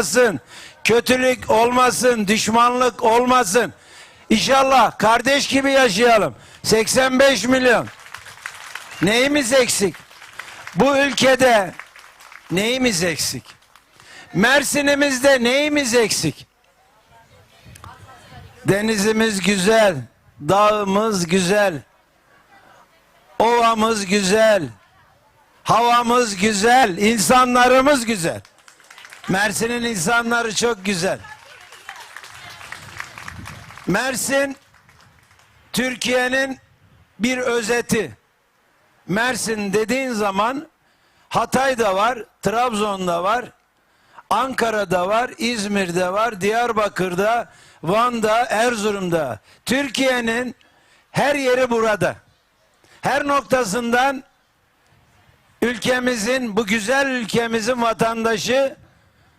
olmasın, kötülük olmasın, düşmanlık olmasın. İnşallah kardeş gibi yaşayalım. 85 milyon. Neyimiz eksik? Bu ülkede neyimiz eksik? Mersin'imizde neyimiz eksik? Denizimiz güzel, dağımız güzel, ovamız güzel, havamız güzel, insanlarımız güzel. Mersin'in insanları çok güzel. Mersin Türkiye'nin bir özeti. Mersin dediğin zaman Hatay'da var, Trabzon'da var, Ankara'da var, İzmir'de var, Diyarbakır'da, Van'da, Erzurum'da. Türkiye'nin her yeri burada. Her noktasından ülkemizin, bu güzel ülkemizin vatandaşı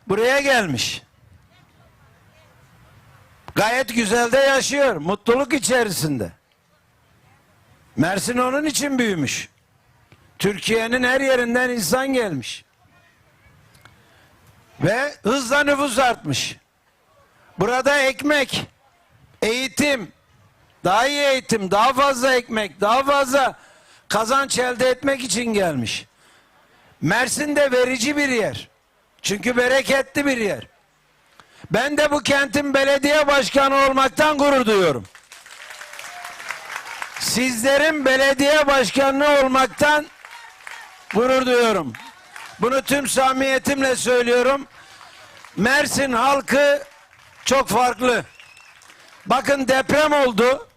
buraya gelmiş. Gayet güzel de yaşıyor, mutluluk içerisinde. Mersin onun için büyümüş. Türkiye'nin her yerinden insan gelmiş. Ve hızla nüfus artmış. Burada ekmek, eğitim, daha iyi eğitim, daha fazla ekmek, daha fazla kazanç elde etmek için gelmiş. Mersin de verici bir yer. Çünkü bereketli bir yer. Ben de bu kentin belediye başkanı olmaktan gurur duyuyorum. Sizlerin belediye başkanı olmaktan gurur duyuyorum. Bunu tüm samimiyetimle söylüyorum. Mersin halkı çok farklı. Bakın deprem oldu.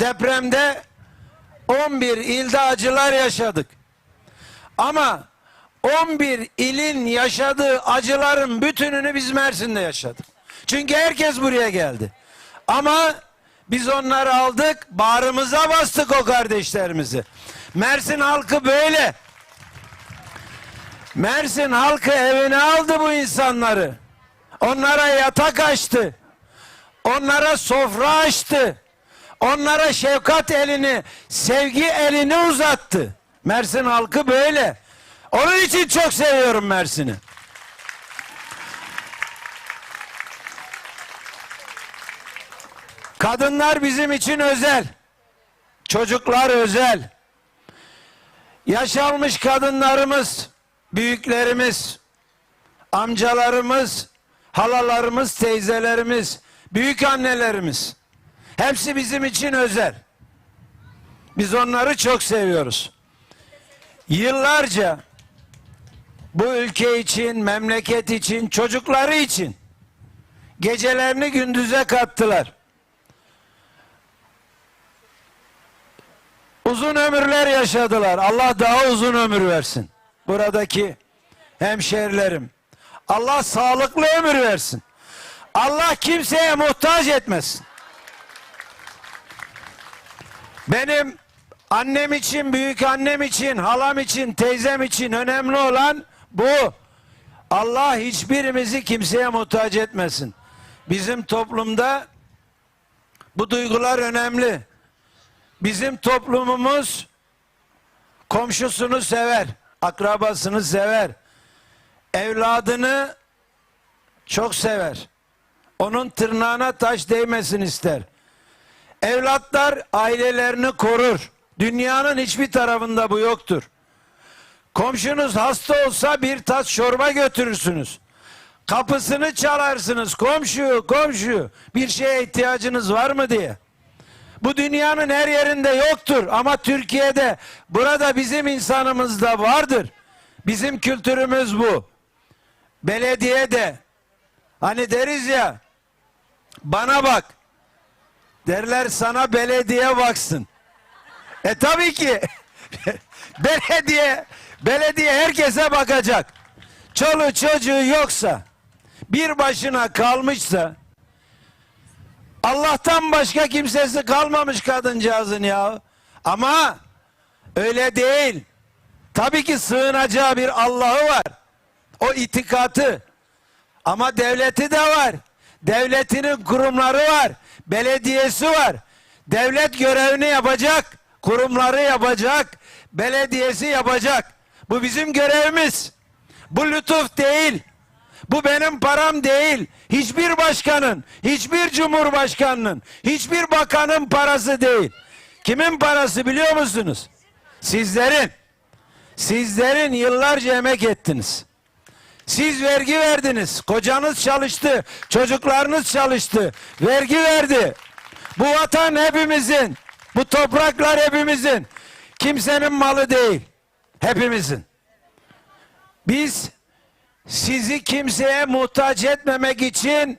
Depremde 11 ilde acılar yaşadık. Ama 11 ilin yaşadığı acıların bütününü biz Mersin'de yaşadık. Çünkü herkes buraya geldi. Ama biz onları aldık, bağrımıza bastık o kardeşlerimizi. Mersin halkı böyle. Mersin halkı evine aldı bu insanları. Onlara yatak açtı. Onlara sofra açtı. Onlara şefkat elini, sevgi elini uzattı. Mersin halkı böyle. Onun için çok seviyorum Mersin'i. Kadınlar bizim için özel. Çocuklar özel. Yaşanmış kadınlarımız, büyüklerimiz, amcalarımız, halalarımız, teyzelerimiz, büyük annelerimiz. Hepsi bizim için özel. Biz onları çok seviyoruz. Yıllarca bu ülke için, memleket için, çocukları için gecelerini gündüze kattılar. Uzun ömürler yaşadılar. Allah daha uzun ömür versin. Buradaki hemşerilerim. Allah sağlıklı ömür versin. Allah kimseye muhtaç etmesin. Benim annem için, büyük annem için, halam için, teyzem için önemli olan bu. Allah hiçbirimizi kimseye muhtaç etmesin. Bizim toplumda bu duygular önemli. Bizim toplumumuz komşusunu sever, akrabasını sever, evladını çok sever. Onun tırnağına taş değmesin ister. Evlatlar ailelerini korur. Dünyanın hiçbir tarafında bu yoktur. Komşunuz hasta olsa bir tas çorba götürürsünüz. Kapısını çalarsınız. Komşu, komşu bir şeye ihtiyacınız var mı diye. Bu dünyanın her yerinde yoktur ama Türkiye'de burada bizim insanımızda vardır. Bizim kültürümüz bu. Belediye de hani deriz ya bana bak derler sana belediye baksın. E tabii ki belediye belediye herkese bakacak. Çoluğu çocuğu yoksa bir başına kalmışsa Allah'tan başka kimsesi kalmamış kadıncağızın ya. Ama öyle değil. Tabii ki sığınacağı bir Allah'ı var. O itikatı. Ama devleti de var. Devletinin kurumları var. Belediyesi var. Devlet görevini yapacak. Kurumları yapacak. Belediyesi yapacak. Bu bizim görevimiz. Bu lütuf değil. Bu benim param değil. Hiçbir başkanın, hiçbir cumhurbaşkanının, hiçbir bakanın parası değil. Kimin parası biliyor musunuz? Sizlerin. Sizlerin yıllarca emek ettiniz. Siz vergi verdiniz. Kocanız çalıştı. Çocuklarınız çalıştı. Vergi verdi. Bu vatan hepimizin. Bu topraklar hepimizin. Kimsenin malı değil. Hepimizin. Biz sizi kimseye muhtaç etmemek için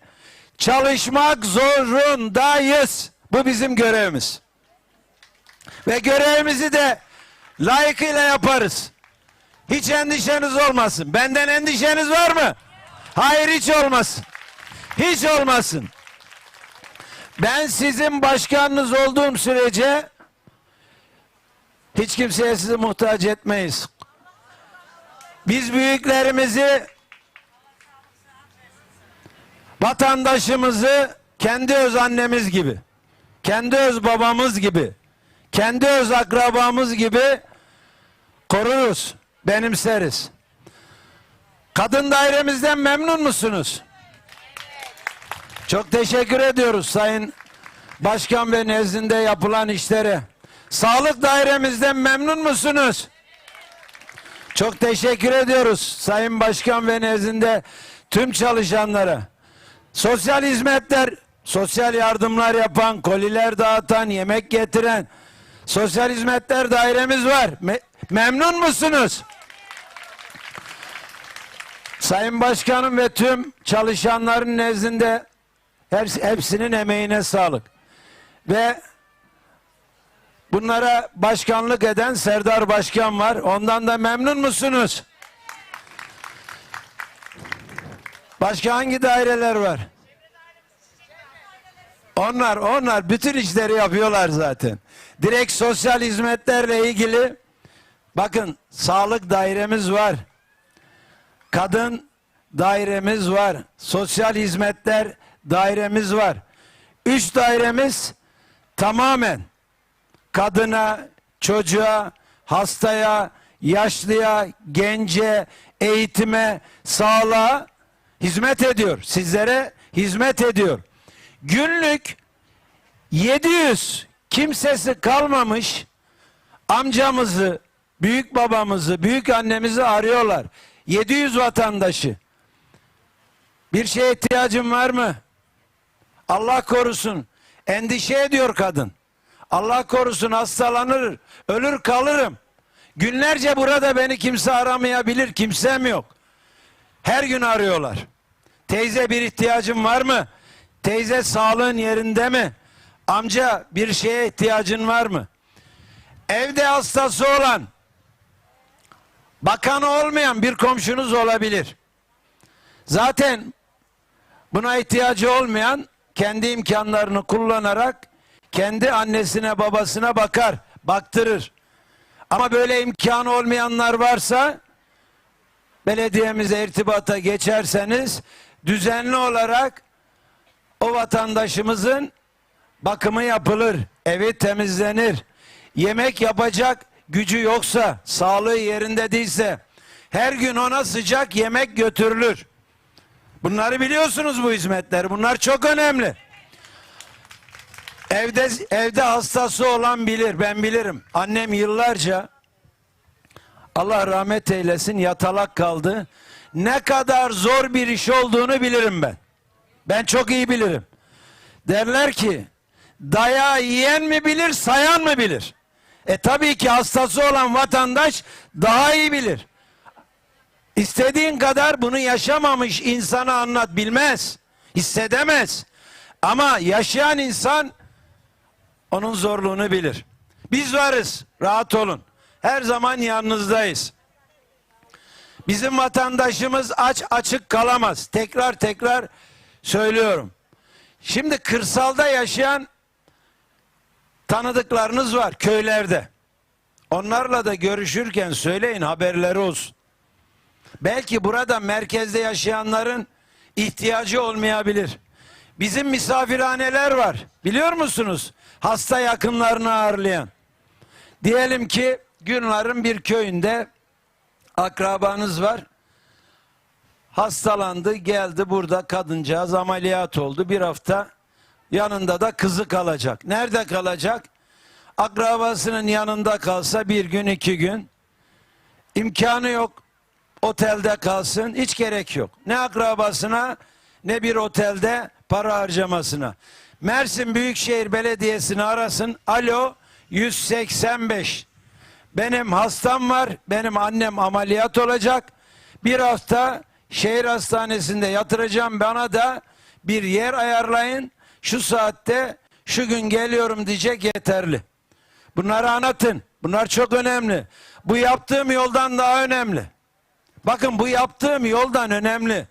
çalışmak zorundayız. Bu bizim görevimiz. Ve görevimizi de layıkıyla yaparız. Hiç endişeniz olmasın. Benden endişeniz var mı? Hayır hiç olmasın. Hiç olmasın. Ben sizin başkanınız olduğum sürece hiç kimseye sizi muhtaç etmeyiz. Biz büyüklerimizi vatandaşımızı kendi öz annemiz gibi, kendi öz babamız gibi, kendi öz akrabamız gibi koruruz, benimseriz. Kadın dairemizden memnun musunuz? Çok teşekkür ediyoruz Sayın Başkan ve nezdinde yapılan işlere. Sağlık dairemizden memnun musunuz? Çok teşekkür ediyoruz Sayın Başkan ve nezdinde tüm çalışanlara. Sosyal hizmetler, sosyal yardımlar yapan, koliler dağıtan, yemek getiren sosyal hizmetler dairemiz var. Me- memnun musunuz? Sayın Başkanım ve tüm çalışanların nezdinde hepsi- hepsinin emeğine sağlık. Ve bunlara başkanlık eden Serdar Başkan var. Ondan da memnun musunuz? Başka hangi daireler var? Onlar, onlar bütün işleri yapıyorlar zaten. Direkt sosyal hizmetlerle ilgili bakın sağlık dairemiz var. Kadın dairemiz var. Sosyal hizmetler dairemiz var. Üç dairemiz tamamen kadına, çocuğa, hastaya, yaşlıya, gence, eğitime, sağlığa hizmet ediyor. Sizlere hizmet ediyor. Günlük 700 kimsesi kalmamış amcamızı, büyük babamızı, büyük annemizi arıyorlar. 700 vatandaşı. Bir şeye ihtiyacın var mı? Allah korusun. Endişe ediyor kadın. Allah korusun hastalanır, ölür kalırım. Günlerce burada beni kimse aramayabilir, kimsem yok. Her gün arıyorlar. Teyze bir ihtiyacın var mı? Teyze sağlığın yerinde mi? Amca bir şeye ihtiyacın var mı? Evde hastası olan, bakanı olmayan bir komşunuz olabilir. Zaten buna ihtiyacı olmayan kendi imkanlarını kullanarak kendi annesine babasına bakar, baktırır. Ama böyle imkanı olmayanlar varsa belediyemize irtibata geçerseniz düzenli olarak o vatandaşımızın bakımı yapılır, evi temizlenir. Yemek yapacak gücü yoksa, sağlığı yerinde değilse her gün ona sıcak yemek götürülür. Bunları biliyorsunuz bu hizmetler. Bunlar çok önemli. Evde evde hastası olan bilir. Ben bilirim. Annem yıllarca Allah rahmet eylesin yatalak kaldı. Ne kadar zor bir iş olduğunu bilirim ben. Ben çok iyi bilirim. Derler ki dayağı yiyen mi bilir, sayan mı bilir? E tabii ki hastası olan vatandaş daha iyi bilir. İstediğin kadar bunu yaşamamış insana anlat bilmez. Hissedemez. Ama yaşayan insan onun zorluğunu bilir. Biz varız. Rahat olun. Her zaman yanınızdayız. Bizim vatandaşımız aç açık kalamaz. Tekrar tekrar söylüyorum. Şimdi kırsalda yaşayan tanıdıklarınız var köylerde. Onlarla da görüşürken söyleyin haberleri olsun. Belki burada merkezde yaşayanların ihtiyacı olmayabilir. Bizim misafirhaneler var. Biliyor musunuz? Hasta yakınlarını ağırlayan. Diyelim ki Günlar'ın bir köyünde akrabanız var. hastalandı geldi burada kadıncağız ameliyat oldu bir hafta yanında da kızı kalacak. Nerede kalacak? Akrabasının yanında kalsa bir gün iki gün imkanı yok otelde kalsın hiç gerek yok. Ne akrabasına ne bir otelde para harcamasına. Mersin Büyükşehir Belediyesi'ni arasın. Alo 185. Benim hastam var. Benim annem ameliyat olacak. Bir hafta şehir hastanesinde yatıracağım. Bana da bir yer ayarlayın. Şu saatte şu gün geliyorum diyecek yeterli. Bunları anlatın. Bunlar çok önemli. Bu yaptığım yoldan daha önemli. Bakın bu yaptığım yoldan önemli.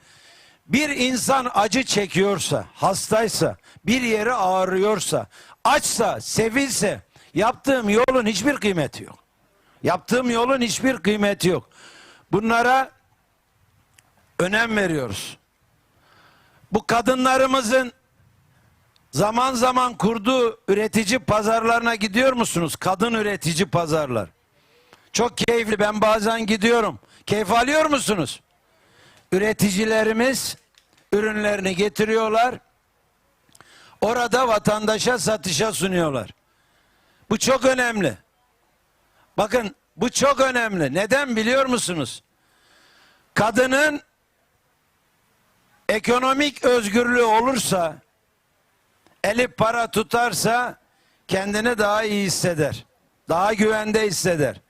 Bir insan acı çekiyorsa, hastaysa, bir yeri ağrıyorsa, açsa, sevilse, yaptığım yolun hiçbir kıymeti yok. Yaptığım yolun hiçbir kıymeti yok. Bunlara önem veriyoruz. Bu kadınlarımızın zaman zaman kurduğu üretici pazarlarına gidiyor musunuz? Kadın üretici pazarlar. Çok keyifli. Ben bazen gidiyorum. Keyif alıyor musunuz? Üreticilerimiz ürünlerini getiriyorlar. Orada vatandaşa satışa sunuyorlar. Bu çok önemli. Bakın bu çok önemli. Neden biliyor musunuz? Kadının ekonomik özgürlüğü olursa, eli para tutarsa kendini daha iyi hisseder. Daha güvende hisseder.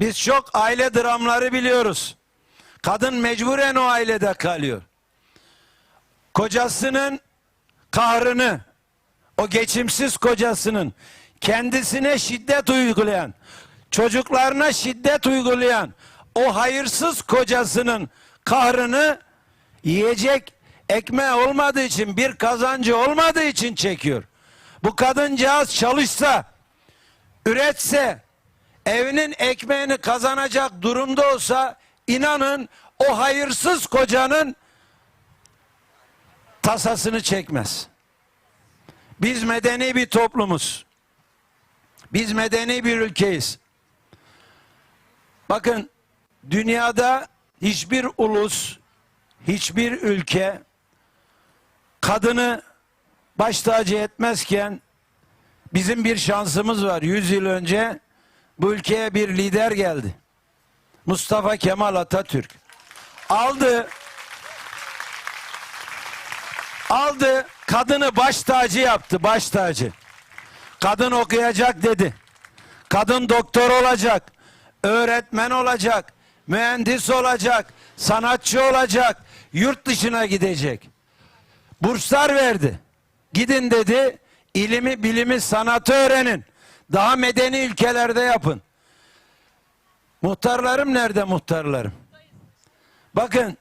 Biz çok aile dramları biliyoruz. Kadın mecburen o ailede kalıyor. Kocasının kahrını, o geçimsiz kocasının kendisine şiddet uygulayan, çocuklarına şiddet uygulayan o hayırsız kocasının kahrını yiyecek ekmeği olmadığı için bir kazancı olmadığı için çekiyor. Bu kadıncağız çalışsa, üretse, evinin ekmeğini kazanacak durumda olsa inanın o hayırsız kocanın tasasını çekmez. Biz medeni bir toplumuz. Biz medeni bir ülkeyiz. Bakın dünyada hiçbir ulus, hiçbir ülke kadını baş tacı etmezken bizim bir şansımız var. Yüz yıl önce bu ülkeye bir lider geldi. Mustafa Kemal Atatürk. Aldı aldı kadını baş tacı yaptı baş tacı. Kadın okuyacak dedi. Kadın doktor olacak, öğretmen olacak, mühendis olacak, sanatçı olacak, yurt dışına gidecek. Burslar verdi. Gidin dedi, ilimi, bilimi, sanatı öğrenin. Daha medeni ülkelerde yapın. Muhtarlarım nerede muhtarlarım? Bakın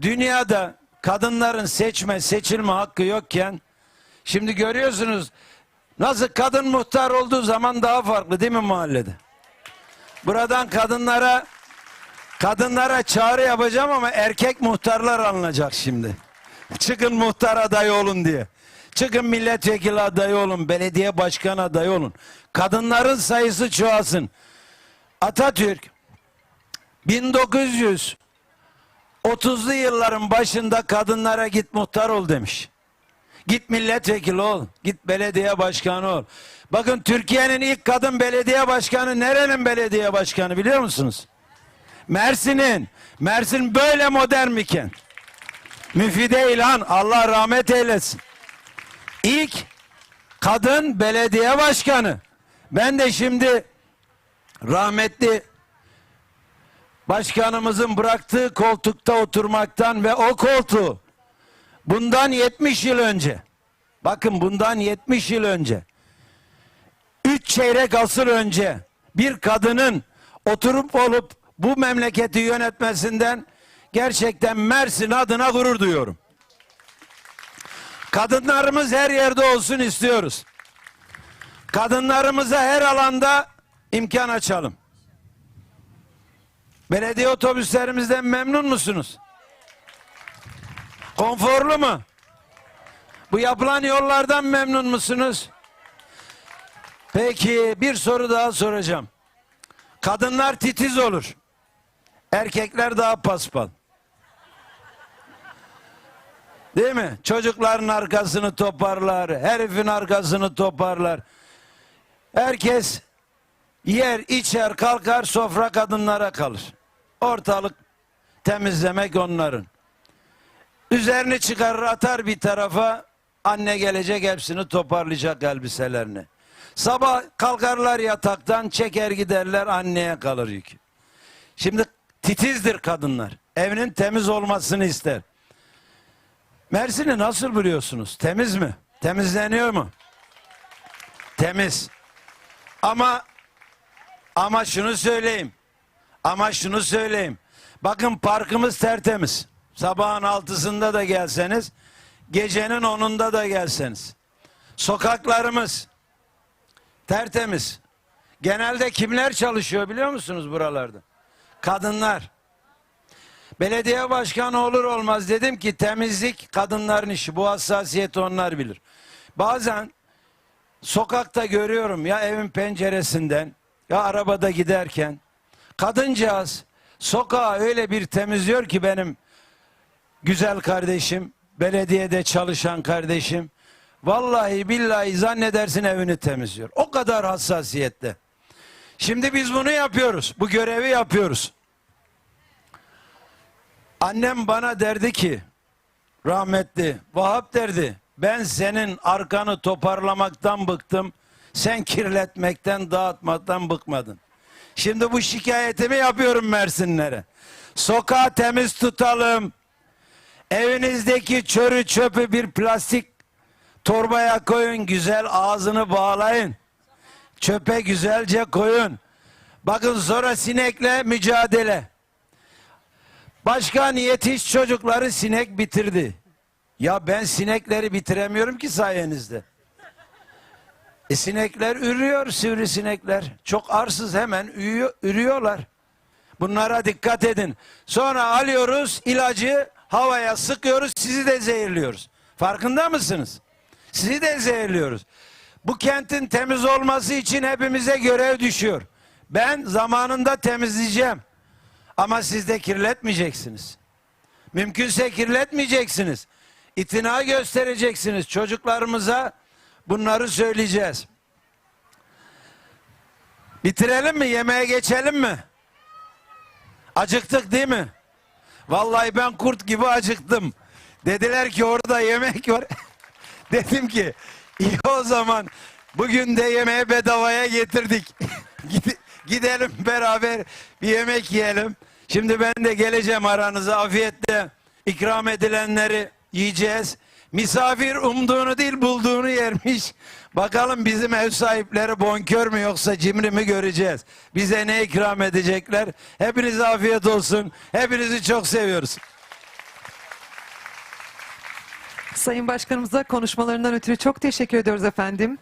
dünyada kadınların seçme seçilme hakkı yokken şimdi görüyorsunuz nasıl kadın muhtar olduğu zaman daha farklı değil mi mahallede? Buradan kadınlara kadınlara çağrı yapacağım ama erkek muhtarlar alınacak şimdi. Çıkın muhtar adayı olun diye. Çıkın milletvekili adayı olun, belediye başkan adayı olun. Kadınların sayısı çoğalsın. Atatürk 1930'lu yılların başında kadınlara git muhtar ol demiş. Git milletvekili ol. Git belediye başkanı ol. Bakın Türkiye'nin ilk kadın belediye başkanı nerenin belediye başkanı biliyor musunuz? Mersin'in. Mersin böyle modern bir kent. Müfide İlhan Allah rahmet eylesin. İlk kadın belediye başkanı. Ben de şimdi rahmetli başkanımızın bıraktığı koltukta oturmaktan ve o koltuğu bundan 70 yıl önce bakın bundan 70 yıl önce 3 çeyrek asır önce bir kadının oturup olup bu memleketi yönetmesinden gerçekten Mersin adına gurur duyuyorum. Kadınlarımız her yerde olsun istiyoruz. Kadınlarımıza her alanda imkan açalım. Belediye otobüslerimizden memnun musunuz? Konforlu mu? Bu yapılan yollardan memnun musunuz? Peki bir soru daha soracağım. Kadınlar titiz olur. Erkekler daha paspal. Değil mi? Çocukların arkasını toparlar, herifin arkasını toparlar. Herkes yer, içer, kalkar, sofra kadınlara kalır. Ortalık temizlemek onların. Üzerini çıkarır atar bir tarafa, anne gelecek hepsini toparlayacak elbiselerini. Sabah kalkarlar yataktan, çeker giderler, anneye kalır yük. Şimdi titizdir kadınlar. Evinin temiz olmasını ister. Mersin'i nasıl biliyorsunuz? Temiz mi? Temizleniyor mu? Temiz. Ama ama şunu söyleyeyim. Ama şunu söyleyeyim. Bakın parkımız tertemiz. Sabahın altısında da gelseniz, gecenin onunda da gelseniz. Sokaklarımız tertemiz. Genelde kimler çalışıyor biliyor musunuz buralarda? Kadınlar. Belediye başkanı olur olmaz dedim ki temizlik kadınların işi. Bu hassasiyeti onlar bilir. Bazen sokakta görüyorum ya evin penceresinden ya arabada giderken kadıncağız sokağı öyle bir temizliyor ki benim güzel kardeşim, belediyede çalışan kardeşim. Vallahi billahi zannedersin evini temizliyor. O kadar hassasiyette. Şimdi biz bunu yapıyoruz. Bu görevi yapıyoruz. Annem bana derdi ki rahmetli Vahap derdi ben senin arkanı toparlamaktan bıktım. Sen kirletmekten dağıtmaktan bıkmadın. Şimdi bu şikayetimi yapıyorum Mersinlere. Sokağı temiz tutalım. Evinizdeki çörü çöpü bir plastik torbaya koyun. Güzel ağzını bağlayın. Çöpe güzelce koyun. Bakın sonra sinekle mücadele. Başkan yetiş çocukları sinek bitirdi. Ya ben sinekleri bitiremiyorum ki sayenizde. E sinekler ürüyor sivrisinekler. Çok arsız hemen ürüyor, ürüyorlar. Bunlara dikkat edin. Sonra alıyoruz ilacı havaya sıkıyoruz sizi de zehirliyoruz. Farkında mısınız? Sizi de zehirliyoruz. Bu kentin temiz olması için hepimize görev düşüyor. Ben zamanında temizleyeceğim. Ama siz de kirletmeyeceksiniz. Mümkünse kirletmeyeceksiniz. İtina göstereceksiniz. Çocuklarımıza bunları söyleyeceğiz. Bitirelim mi? Yemeğe geçelim mi? Acıktık değil mi? Vallahi ben kurt gibi acıktım. Dediler ki orada yemek var. Dedim ki iyi o zaman bugün de yemeği bedavaya getirdik. Gide- Gidelim beraber bir yemek yiyelim. Şimdi ben de geleceğim aranıza afiyetle ikram edilenleri yiyeceğiz. Misafir umduğunu değil bulduğunu yermiş. Bakalım bizim ev sahipleri bonkör mü yoksa cimri mi göreceğiz. Bize ne ikram edecekler. Hepinize afiyet olsun. Hepinizi çok seviyoruz. Sayın Başkanımıza konuşmalarından ötürü çok teşekkür ediyoruz efendim.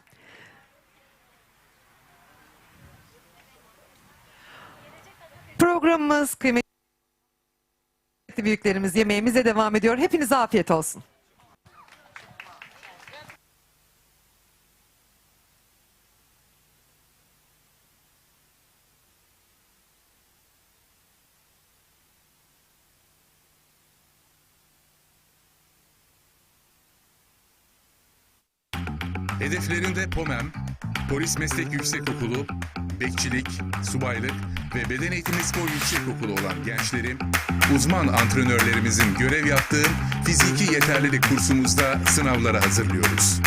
Programımız kıymetli büyüklerimiz yemeğimize devam ediyor. Hepinize afiyet olsun. Hedeflerinde POMEM, Polis Meslek Yüksekokulu, Bekçilik, Subaylık ve Beden Eğitimi Spor Yüksekokulu olan gençlerim, uzman antrenörlerimizin görev yaptığı fiziki yeterlilik kursumuzda sınavlara hazırlıyoruz.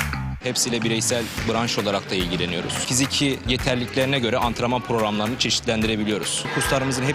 Hepsiyle bireysel branş olarak da ilgileniyoruz. Fiziki yeterliliklerine göre antrenman programlarını çeşitlendirebiliyoruz. Kurslarımızın hep